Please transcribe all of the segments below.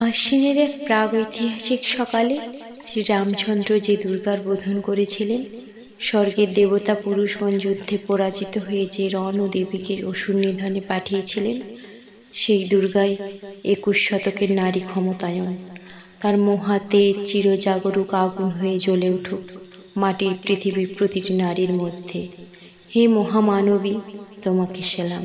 আশ্বিনের এক প্রাগৈতিহাসিক সকালে শ্রীরামচন্দ্র যে দুর্গার বোধন করেছিলেন, স্বর্গের দেবতা পুরুষগণ যুদ্ধে পরাজিত হয়ে যে রণ ও দেবীকে অসুর নিধনে পাঠিয়েছিলেন, সেই দুর্গাই একুশ শতকের নারী ক্ষমতায়ন। তার মহাতে চিরজাগরুক আগুন হয়ে জ্বলে উঠুক মাটির পৃথিবীর প্রতিটি নারীর মধ্যে। হে মহামানবী, তোমাকে সেলাম।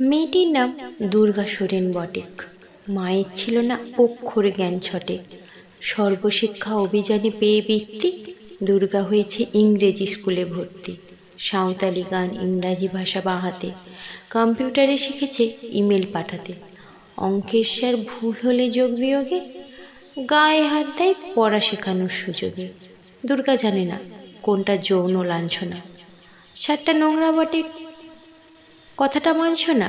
মেয়েটির নাম দুর্গা সোরেন বটেক। মায়ের ছিল না অক্ষর জ্ঞান ছটে। সর্বশিক্ষা অভিযানে পেয়ে বৃত্তি, দুর্গা হয়েছে ইংরেজি স্কুলে ভর্তি। সাঁওতালি গান, ইংরাজি ভাষা বাহাতে। কম্পিউটারে শিখেছে ইমেল পাঠাতে। অঙ্কের স্যার ভুল হলে যোগ বিয়োগে, গায়ে হাত দেয় পড়া শেখানোর সুযোগে। দুর্গা জানে না কোনটা যৌন লাঞ্ছনা। সারটা নোংরা বটে, কথাটা মানছ না?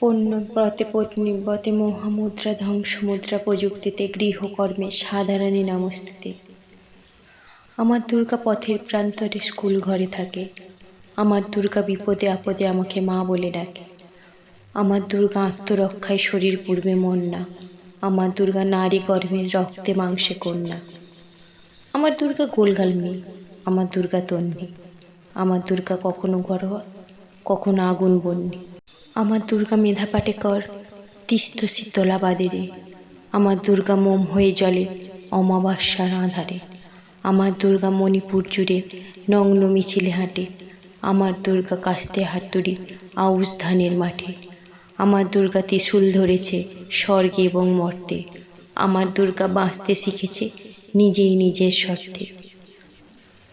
পণ্যব্রতে পত্নীব্রতে মহামুদ্রা, ধ্বংসমুদ্রা প্রযুক্তিতে গৃহকর্মে সাধারণী নমস্তুতে। আমার দুর্গা পথের প্রান্তরে স্কুল ঘরে থাকে। আমার দুর্গা বিপদে আপদে আমাকে মা বলে ডাকে। আমার দুর্গা আত্মরক্ষায় শরীর পূর্বে মন না আমার দুর্গা নারী গর্ভের রক্তে মাংসে কন্যা। আমার দুর্গা গোলগাল মেয়ে। আমার দুর্গা তন্নি আমার দুর্গা কখনো গরোয়া কখনো আগুন বন্যি আমার দুর্গা মেধা পাটেকর তিস্ত শীতলা বাদেরে আমার দুর্গা মোম হয়ে জলে অমাবস্যার আধারে। আমার দুর্গা মণিপুর জুড়ে নগ্ন মিছিলে হাঁটে। আমার দুর্গা কাস্তে হাতুড়ি আউশ ধানের মাঠে। আমার দুর্গা ত্রিশূল ধরেছে স্বর্গে এবং মর্তে। আমার দুর্গা বাঁচতে শিখেছে নিজেই নিজের শর্তে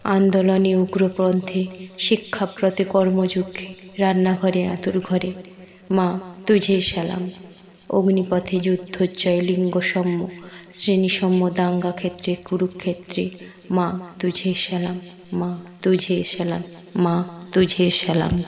আন্দোলনে উগ্রপন্থে শিক্ষাপ্রতে কর্মযুগে রান্নাঘরে আতুর ঘরে মা তুঝে সালাম। অগ্নিপথে যুদ্ধোজ্জয়, লিঙ্গসম্য, শ্রেণীসম্য দাঙ্গা ক্ষেত্রে কুরুক্ষেত্রে। মা তুঝে সালাম। মা তুঝে সালাম। মা তুঝে সালাম।